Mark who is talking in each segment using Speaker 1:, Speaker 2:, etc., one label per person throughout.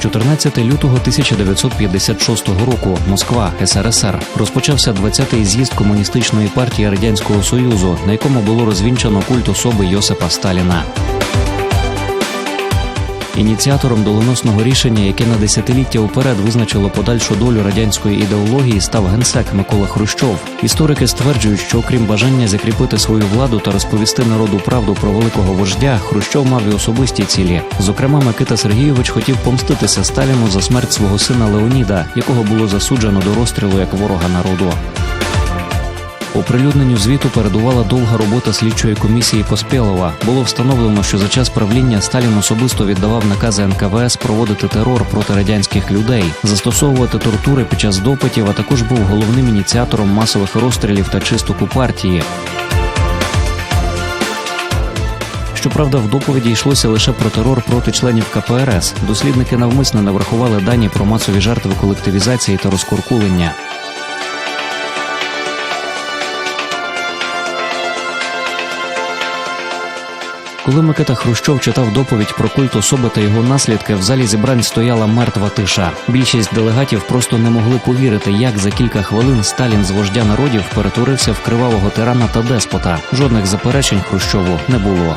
Speaker 1: 14 лютого 1956 року. Москва, СРСР. Розпочався 20-й з'їзд комуністичної партії радянського союзу, на якому було розвінчано культ особи Йосипа Сталіна. Ініціатором доленосного рішення, яке на десятиліття вперед визначило подальшу долю радянської ідеології, став генсек Микола Хрущов. Історики стверджують, що окрім бажання закріпити свою владу та розповісти народу правду про великого вождя, Хрущов мав і особисті цілі. Зокрема, Микита Сергійович хотів помститися Сталіну за смерть свого сина Леоніда, якого було засуджено до розстрілу як ворога народу. Оприлюдненню звіту передувала довга робота слідчої комісії Поспєлова. Було встановлено, що за час правління Сталін особисто віддавав накази НКВС проводити терор проти радянських людей, застосовувати тортури під час допитів, а також був головним ініціатором масових розстрілів та чисток у партії. Щоправда, в доповіді йшлося лише про терор проти членів КПРС. Дослідники навмисно не врахували дані про масові жертви колективізації та розкуркулення. Коли Микита Хрущов читав доповідь про культ особи та його наслідки, в залі зібрань стояла мертва тиша. Більшість делегатів просто не могли повірити, як за кілька хвилин Сталін з вождя народів перетворився в кривавого тирана та деспота. Жодних заперечень Хрущову не було.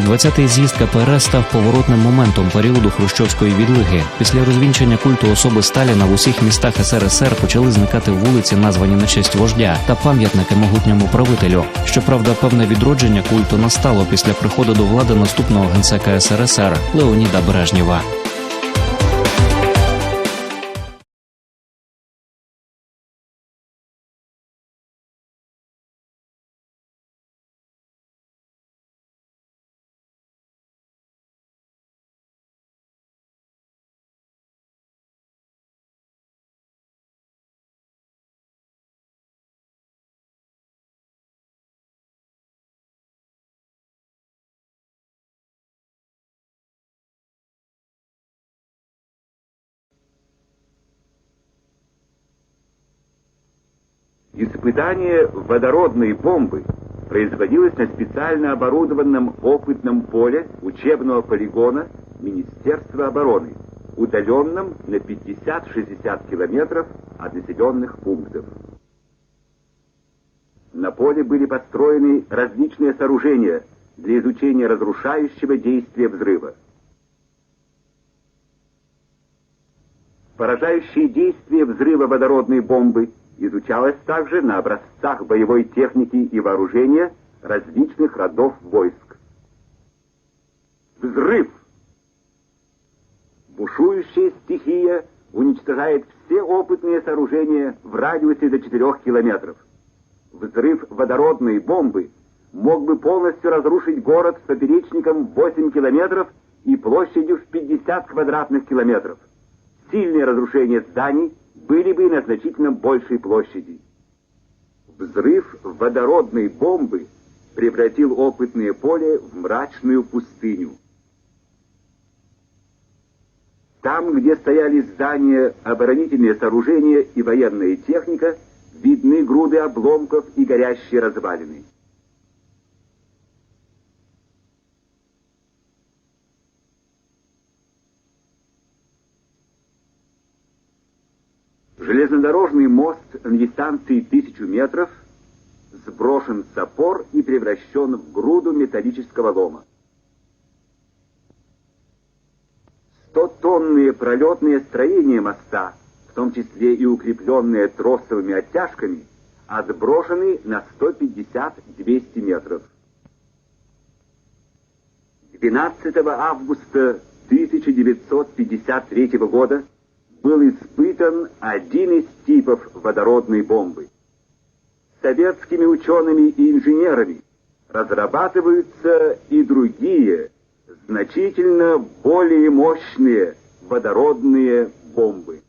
Speaker 1: 20-й з'їзд КПРС став поворотним моментом періоду хрущовської відлиги. Після розвінчення культу особи Сталіна в усіх містах СРСР почали зникати вулиці, названі на честь вождя, та пам'ятники могутньому правителю. Щоправда, певне відродження культу настало після приходу до влади наступного генсека СРСР Леоніда Брежнєва.
Speaker 2: Испытание водородной бомбы производилось на специально оборудованном опытном поле учебного полигона Министерства обороны, удаленном на 50-60 километров от населенных пунктов. На поле были построены различные сооружения для изучения разрушающего действия взрыва. Поражающее действие взрыва водородной бомбы изучалось также на образцах боевой техники и вооружения различных родов войск. Взрыв! Бушующая стихия уничтожает все опытные сооружения в радиусе до 4 километров. Взрыв водородной бомбы мог бы полностью разрушить город с поперечником 8 километров и площадью в 50 квадратных километров. Сильные разрушения зданий были бы на значительно большей площади. Взрыв водородной бомбы превратил опытное поле в мрачную пустыню. Там, где стояли здания, оборонительные сооружения и военная техника, видны груды обломков и горящие развалины. На дистанции тысячу метров сброшен с опор и превращен в груду металлического лома. Стотонные пролетные строения моста, в том числе и укрепленные тросовыми оттяжками, отброшены на 150-200 метров. 12 августа 1953 года был испытан один из типов водородной бомбы. Советскими учеными и инженерами разрабатываются и другие, значительно более мощные водородные бомбы.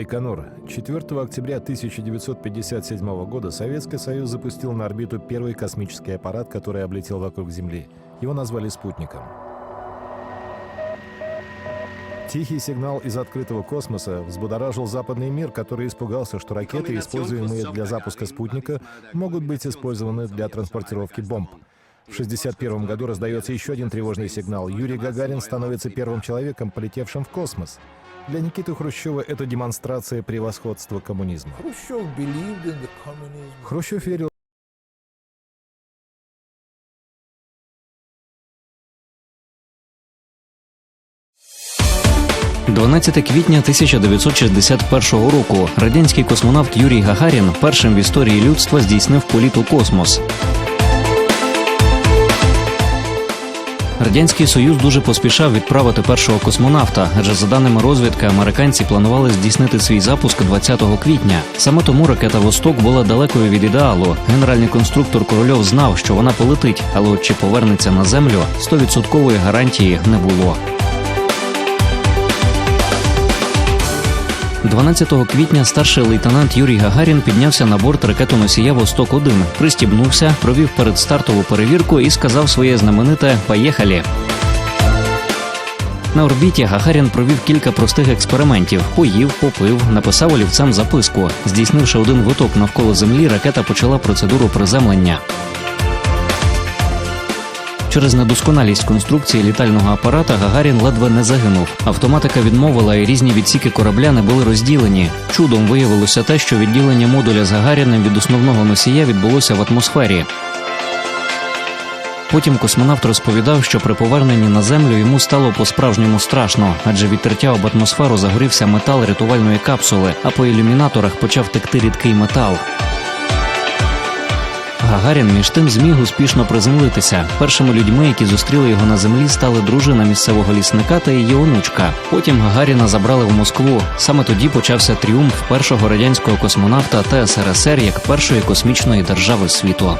Speaker 3: Байконур. 4 октября 1957 года Советский Союз запустил на орбиту первый космический аппарат, который облетел вокруг Земли. Его назвали спутником. Тихий сигнал из открытого космоса взбудоражил западный мир, который испугался, что ракеты, используемые для запуска спутника, могут быть использованы для транспортировки бомб. В 1961 году раздается еще один тревожный сигнал. Юрий Гагарин становится первым человеком, полетевшим в космос. Для Никиты Хрущева это демонстрация превосходства коммунизма.
Speaker 4: Khrushchev believed in the communism.
Speaker 3: Хрущев верил
Speaker 1: 12 квітня 1961 року радянський космонавт Юрій Гагарін першим в історії людства здійснив політ у космос. Радянський Союз дуже поспішав відправити першого космонавта, адже за даними розвідки, американці планували здійснити свій запуск 20 квітня. Саме тому ракета Восток була далекою від ідеалу. Генеральний конструктор Корольов знав, що вона полетить, але от чи повернеться на землю, 100% гарантії не було. 12 квітня старший лейтенант Юрій Гагарін піднявся на борт ракетоносія Восток-1, пристібнувся, провів передстартову перевірку і сказав своє знамените «Поїхали!». На орбіті Гагарін провів кілька простих експериментів: поїв, попив, написав олівцем записку. Здійснивши один виток навколо землі, ракета почала процедуру приземлення. Через недосконалість конструкції літального апарата Гагарін ледве не загинув. Автоматика відмовила, і різні відсіки корабля не були розділені. Чудом виявилося те, що відділення модуля з Гагаріним від основного носія відбулося в атмосфері. Потім космонавт розповідав, що при поверненні на землю йому стало по-справжньому страшно, адже від об атмосферу загорівся метал рятувальної капсули, а по ілюмінаторах почав текти рідкий метал. Гагарін між тим зміг успішно приземлитися. Першими людьми, які зустріли його на землі, стали дружина місцевого лісника та її онучка. Потім Гагаріна забрали в Москву. Саме тоді почався тріумф першого радянського космонавта та як першої космічної держави світу.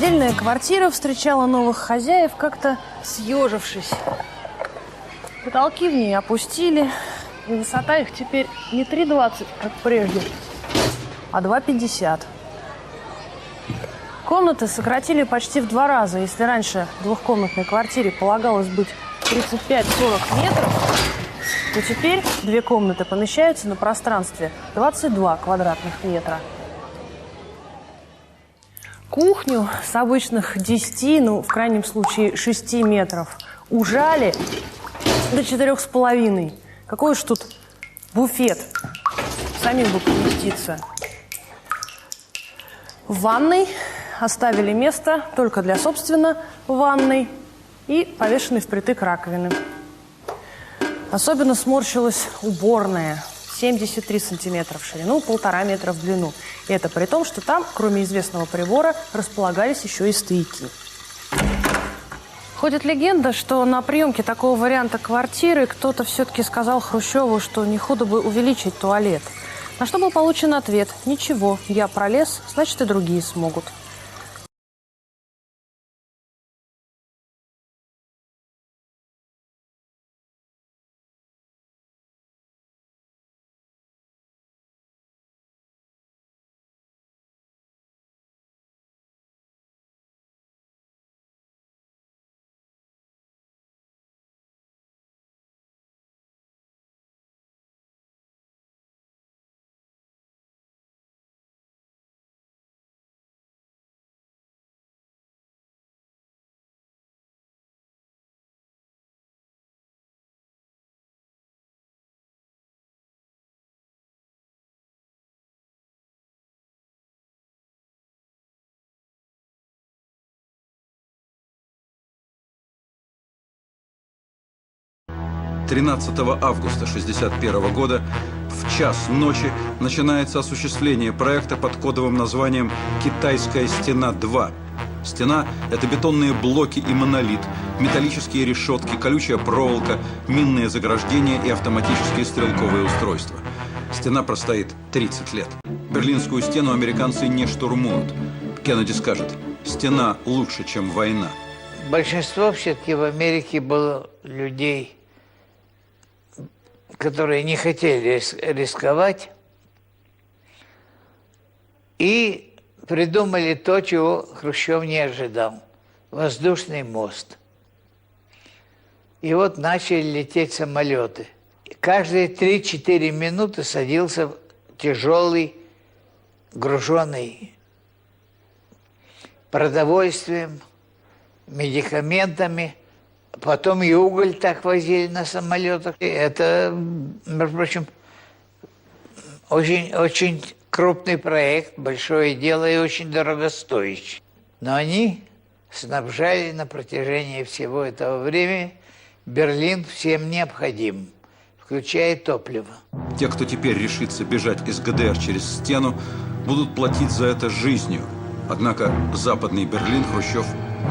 Speaker 5: Отдельная квартира встречала новых хозяев, как-то съежившись. Потолки в ней опустили, и высота их теперь не 3,20, как прежде, а 2,50. Комнаты сократили почти в два раза. Если раньше двухкомнатной квартире полагалось быть 35-40 метров, то теперь две комнаты помещаются на пространстве 22 квадратных метра. Кухню с обычных 10, ну, в крайнем случае, 6 метров ужали до четырех с половиной. Какой уж тут буфет. Самим бы поместиться. В ванной оставили место только для, собственно, ванной и повешенной впритык раковины. Особенно сморщилась уборная. 73 сантиметра в ширину, полтора метра в длину. И это при том, что там, кроме известного прибора, располагались еще и стойки. Ходит легенда, что на приемке такого варианта квартиры кто-то все-таки сказал Хрущеву, что не худо бы увеличить туалет. На что был получен ответ «Ничего, я пролез, значит и другие смогут».
Speaker 6: 13 августа 1961 года в час ночи начинается осуществление проекта под кодовым названием «Китайская стена-2». Стена – это бетонные блоки и монолит, металлические решетки, колючая проволока, минные заграждения и автоматические стрелковые устройства. Стена простоит 30 лет. Берлинскую стену американцы не штурмуют. Кеннеди скажет, стена лучше, чем война.
Speaker 4: Большинство все-таки в Америке было людей, которые не хотели рис- рисковать и придумали то, чего Хрущев не ожидал. Воздушный мост. И вот начали лететь самолеты. Каждые 3-4 минуты садился тяжелый, груженный продовольствием, медикаментами. Потом и уголь так возили на самолетах. И это, между прочим, очень, очень крупный проект, большое дело и очень дорогостоящий. Но они снабжали на протяжении всего этого времени Берлин всем необходимым, включая топливо.
Speaker 6: Те, кто теперь решится бежать из ГДР через стену, будут платить за это жизнью. Однако Западный Берлин Хрущев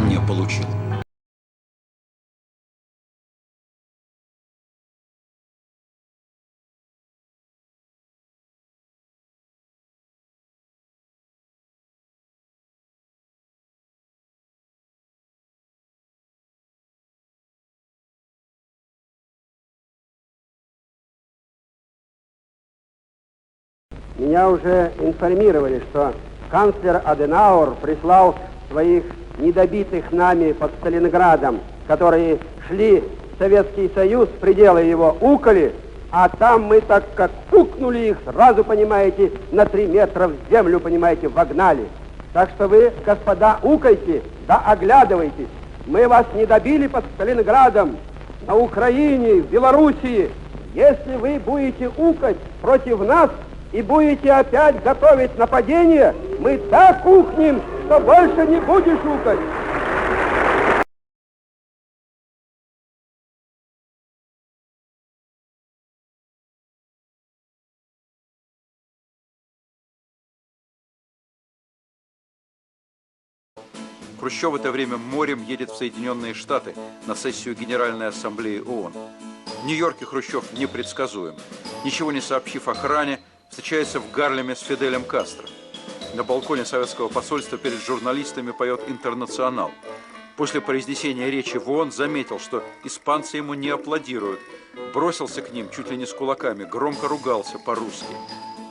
Speaker 6: не получил.
Speaker 7: Меня уже информировали, что канцлер Аденауэр прислал своих недобитых нами под Сталинградом, которые шли в Советский Союз, пределы его уколи, а там мы так как пукнули их, сразу, понимаете, на три метра в землю, понимаете, вогнали. Так что вы, господа, укайте, да оглядывайтесь. Мы вас не добили под Сталинградом, на Украине, в Белоруссии. Если вы будете укать против нас и будете опять готовить нападение, мы так ухнем, что больше не будешь укать.
Speaker 6: Хрущев в это время морем едет в Соединенные Штаты на сессию Генеральной Ассамблеи ООН. В Нью-Йорке Хрущев непредсказуем. Ничего не сообщив охране, встречается в Гарлеме с Фиделем Кастро. На балконе советского посольства перед журналистами поет «Интернационал». После произнесения речи в ООН заметил, что испанцы ему не аплодируют. Бросился к ним чуть ли не с кулаками, громко ругался по-русски.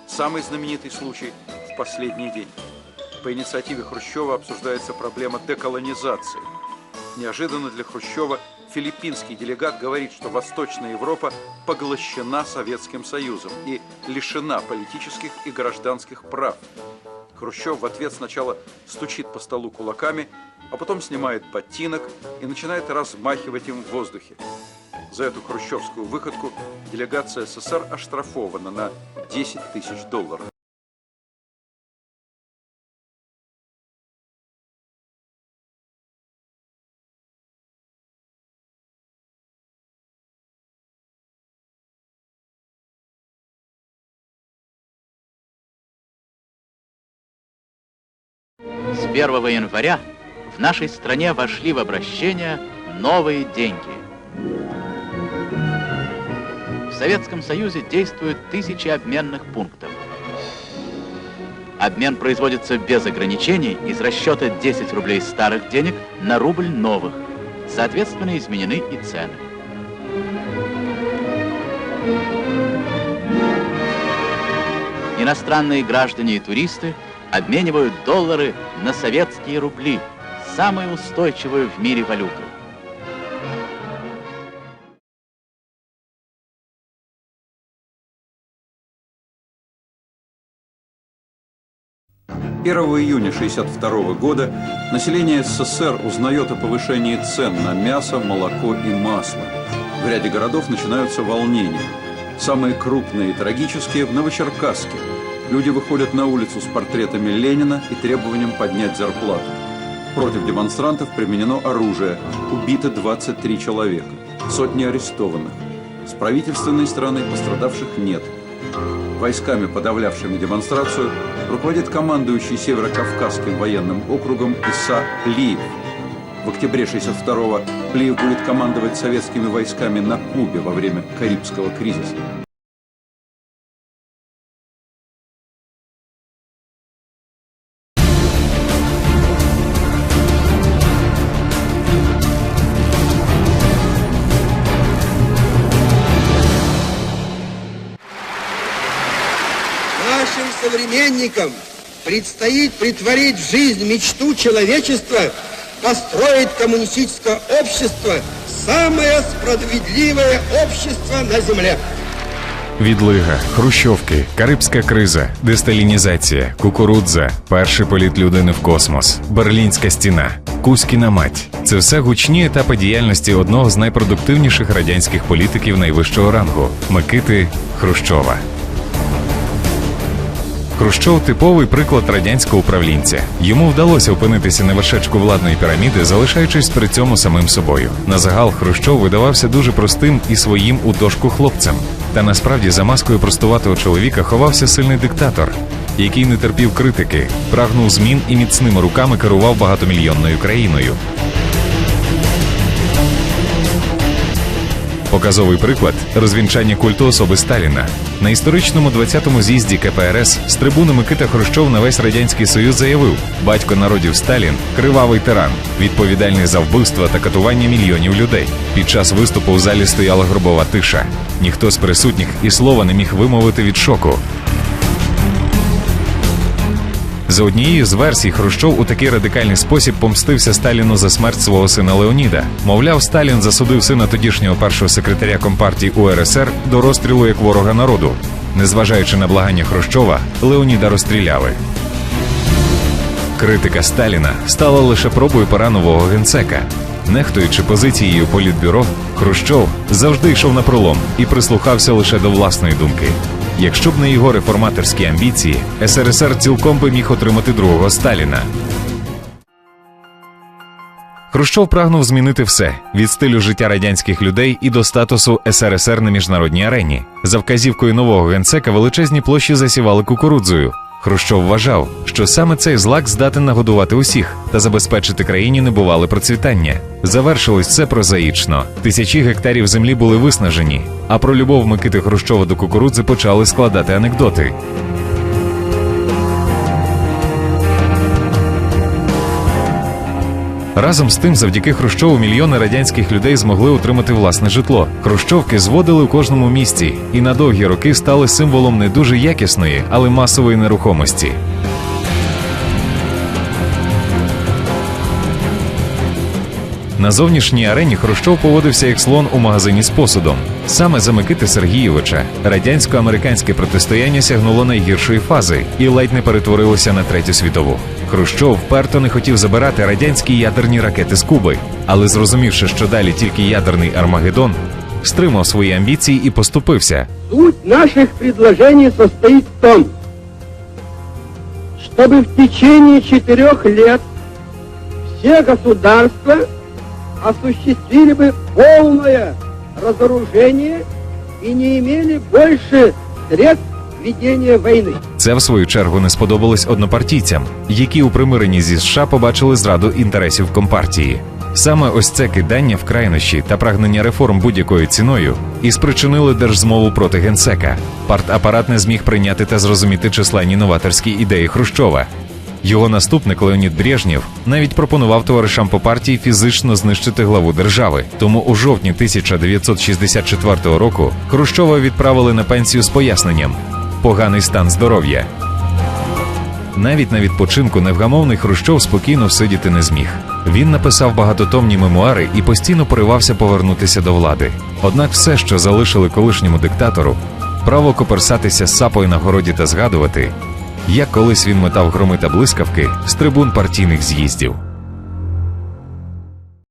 Speaker 6: Самый знаменитый случай в последний день. По инициативе Хрущева обсуждается проблема деколонизации. Неожиданно для Хрущева филиппинский делегат говорит, что Восточная Европа поглощена Советским Союзом и лишена политических и гражданских прав. Хрущев в ответ сначала стучит по столу кулаками, а потом снимает ботинок и начинает размахивать им в воздухе. За эту хрущевскую выходку делегация СССР оштрафована на 10 тысяч долларов.
Speaker 8: С 1 января в нашей стране вошли в обращение новые деньги. В Советском Союзе действуют тысячи обменных пунктов. Обмен производится без ограничений из расчета 10 рублей старых денег на рубль новых. Соответственно, изменены и цены. Иностранные граждане и туристы обменивают доллары на советские рубли, самую устойчивую в мире валюту.
Speaker 6: Первого июня 1962 года население СССР узнает о повышении цен на мясо, молоко и масло. В ряде городов начинаются волнения. Самые крупные и трагические в Новочеркасске. Люди выходят на улицу с портретами Ленина и требованием поднять зарплату. Против демонстрантов применено оружие. Убито 23 человека. Сотни арестованных. С правительственной стороны пострадавших нет. Войсками, подавлявшими демонстрацию, руководит командующий Северо-Кавказским военным округом Иса Плиев. В октябре 62-го Плиев будет командовать советскими войсками на Кубе во время Карибского кризиса.
Speaker 9: Современникам предстоит притворить в жизнь мечту человечества построить коммунистическое общество, самое справедливое общество на земле.
Speaker 10: Відлига, хрущовки, карибська криза, десталінізація, кукурудза, перший політ людини в космос, Берлінська стіна, Кузькіна мать це все гучні етапи діяльності одного з найпродуктивніших радянських політиків найвищого рангу Микити Хрущова. Хрущов типовий приклад радянського управлінця. Йому вдалося опинитися на вершечку владної піраміди, залишаючись при цьому самим собою. На загал Хрущов видавався дуже простим і своїм у дошку хлопцем. Та насправді за маскою простуватого чоловіка ховався сильний диктатор, який не терпів критики, прагнув змін і міцними руками керував багатомільйонною країною. Показовий приклад розвінчання культу особи Сталіна. На історичному 20-му з'їзді КПРС з трибуни Микита Хрущов на весь радянський союз заявив: батько народів Сталін кривавий тиран, відповідальний за вбивства та катування мільйонів людей. Під час виступу в залі стояла гробова тиша. Ніхто з присутніх і слова не міг вимовити від шоку. За однією з версій, Хрущов у такий радикальний спосіб помстився Сталіну за смерть свого сина Леоніда. Мовляв, Сталін засудив сина тодішнього першого секретаря компартії УРСР до розстрілу як ворога народу. Незважаючи на благання Хрущова, Леоніда розстріляли. Критика Сталіна стала лише пробою пера нового генсека. Нехтуючи позицією політбюро, Хрущов завжди йшов на пролом і прислухався лише до власної думки. Якщо б не його реформаторські амбіції, СРСР цілком би міг отримати другого Сталіна. Хрущов прагнув змінити все від стилю життя радянських людей і до статусу СРСР на міжнародній арені. За вказівкою нового генсека величезні площі засівали кукурудзою. Хрущов вважав, що саме цей злак здатен нагодувати усіх та забезпечити країні небувале процвітання. Завершилось все прозаїчно. Тисячі гектарів землі були виснажені, а про любов Микити Хрущова до кукурудзи почали складати анекдоти. Разом з тим, завдяки Хрущову мільйони радянських людей змогли отримати власне житло. Хрущовки зводили у кожному місті і на довгі роки стали символом не дуже якісної, але масової нерухомості. На зовнішній арені Хрущов поводився як слон у магазині з посудом. Саме за Микити Сергійовича радянсько-американське протистояння сягнуло найгіршої фази і ледь не перетворилося на третю світову. Хрущов вперто не хотів забирати радянські ядерні ракети з Куби, але зрозумівши, що далі тільки ядерний Армагеддон, стримав свої амбіції і поступився.
Speaker 9: Суть наших предложений состоит в том, чтобы в течение четырех лет все государства осуществили бы полное разоружение и не имели больше средств ведения войны.
Speaker 10: Це в свою чергу не сподобалось однопартійцям, які у примиренні зі США побачили зраду інтересів компартії. Саме ось це кидання в крайнощі та прагнення реформ будь-якою ціною і спричинили держзмову проти генсека. Партапарат не зміг прийняти та зрозуміти численні новаторські ідеї Хрущова. Його наступник Леонід Брежнєв навіть пропонував товаришам по партії фізично знищити главу держави. Тому у жовтні 1964 року Хрущова відправили на пенсію з поясненням поганий стан здоров'я. Навіть на відпочинку невгамовний Хрущов спокійно всидіти не зміг. Він написав багатотомні мемуари і постійно поривався повернутися до влади. Однак все, що залишили колишньому диктатору, право коперсатися з сапою на городі та згадувати, як колись він метав громи та блискавки з трибун партійних з'їздів.